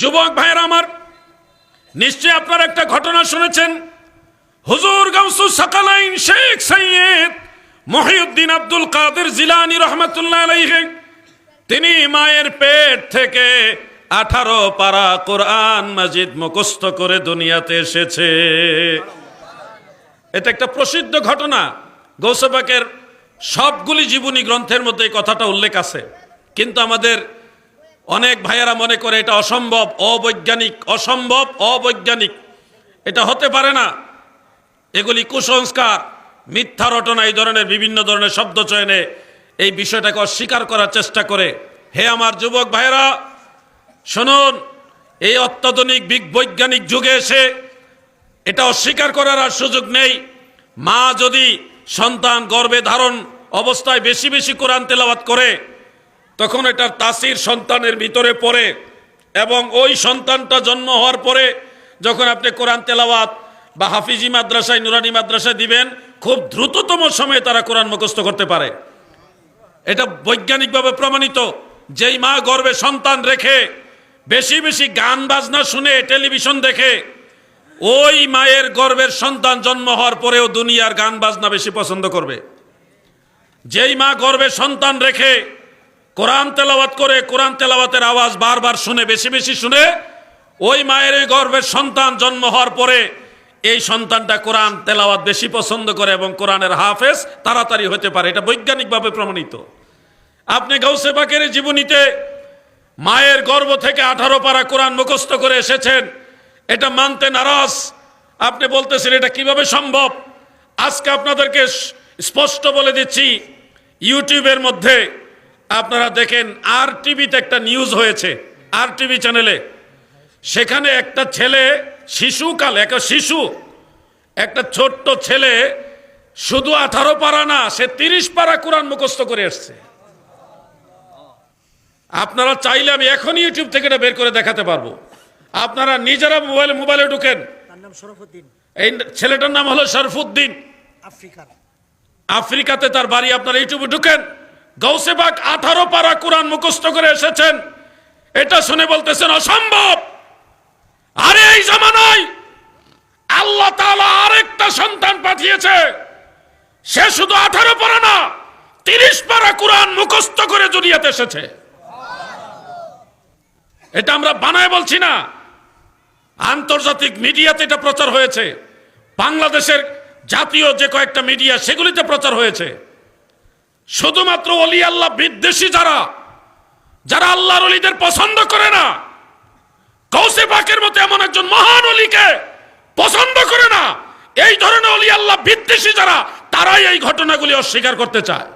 যুবক ভাইয়ের আমার নিশ্চয় আপনারা একটা ঘটনা শুনেছেন। হুজুর গাউসুস সাকালাইন শেখ সৈয়দ মহিউদ্দিন আব্দুল কাদের জিলানি রহমতুল্লাহ আলাইহি, তিনি মায়ের পেট থেকে আঠারো পারা কোরআন মাজিদ মুখস্থ করে দুনিয়াতে এসেছে। এটা একটা প্রসিদ্ধ ঘটনা। গৌসবাকের সবগুলি জীবনী গ্রন্থের মধ্যে এই কথাটা উল্লেখ আছে। কিন্তু আমাদের অনেক ভাইয়েরা মনে করে এটা অসম্ভব, অবৈজ্ঞানিক অসম্ভব, অবৈজ্ঞানিক। এটা হতে পারে না। এগুলি কুসংস্কার, মিথ্যা রটনা, এই ধরনের বিভিন্ন ধরনের শব্দ চয়নে এই বিষয়টাকে অস্বীকার করার চেষ্টা করে। হে আমার যুবক ভাইয়েরা, শুনুন, এই অত্যাধুনিক বৈজ্ঞানিক যুগে এসে এটা অস্বীকার করার আর সুযোগ নেই। মা যদি সন্তান গর্ভে ধারণ অবস্থায় বেশি বেশি কোরআন তেলাওয়াত করে তখন এটার তাসির সন্তানের ভিতরে পড়ে এবং ওই সন্তানটা জন্ম হওয়ার পরে যখন আপনি কোরআন তেলাওয়াত বা হাফিজি মাদ্রাসায়, নুরানি মাদ্রাসায় দিবেন, খুব দ্রুততম সময়ে তারা কোরআন মুখস্থ করতে পারে। এটা বৈজ্ঞানিকভাবে প্রমাণিত। যেই মা গর্বে সন্তান রেখে বেশি বেশি গান বাজনা শুনে টেলিভিশন দেখে, ওই মায়ের গর্ভের সন্তান জন্ম হওয়ার পরেও দুনিয়ার গান বাজনা বেশি পছন্দ করবে। যেই মা গর্ভে সন্তান রেখে কোরআন তেলাওয়াত করে, কোরআন তেলাওয়াতের আওয়াজ বারবার শুনে, বেশি বেশি শুনে, ওই মায়ের ওই গর্ভের সন্তান জন্ম হওয়ার পরে এই সন্তানটা কোরআন তেলাওয়াত বেশি পছন্দ করে এবং কোরআনের হাফেজ তাড়াতাড়ি হতে পারে। এটা বৈজ্ঞানিকভাবে প্রমাণিত। আপনি গৌসে বাকের জীবনীতে মায়ের গর্ভ থেকে আঠারো পারা কোরআন মুখস্থ করে এসেছেন। এটা মানতে নারাজ। আপনি বলতেছেন, এটা কীভাবে সম্ভব? আজকে আপনাদেরকে স্পষ্ট বলে দিচ্ছি, ইউটিউবের মধ্যে আপনারা দেখেন আর টিভিতে একটা নিউজ হয়েছে আর টিভি চ্যানেলে। সেখানে একটা ছেলে শিশুকাল একটা শিশু একটা ছোট্ট ছেলে শুধু আঠারো পারা না সে তিরিশ পারা কোরআন মুখস্থ করে এসছে। আপনারা চাইলে আমি এখন ইউটিউব থেকে এটা বের করে দেখাতে পারব। আপনারা নিজেরা মোবাইলে মোবাইলে ঢুকেন। তার নাম শরফুদ্দিন। এই ছেলেটার নাম হলো শরফুদ্দিন। আফ্রিকাতে তার বাড়ি আপনারা ইউটিউবে ঢুকেন। গৌসেবাগ আঠারো পারা কোরআন মুখস্থ করে এসেছেন। এটা শুনে বলতেছেন, অসম্ভব! আরে এই জামানায় আল্লাহ আরেকটা সন্তান পাঠিয়েছে। সে শুধু আঠারো পারা না, তিরিশ পারা কোরআন মুখস্থ করে দুনিয়াতে এসেছে। এটা আমরা বানায় বলছি না। আন্তর্জাতিক মিডিয়াতে এটা প্রচার হয়েছে। বাংলাদেশের জাতীয় যে কয়েকটা মিডিয়া, সেগুলিতে প্রচার হয়েছে। শুধুমাত্র অলি আল্লাহ বিদ্বেষী যারা যারা আল্লাহর অলিদের পছন্দ করে না কৌশে পাকের মতো এমন একজন মহান অলিকে পছন্দ করে না, এই ধরনের অলি আল্লাহ বিদ্বেষী যারা, তারাই এই ঘটনাগুলি অস্বীকার করতে চায়।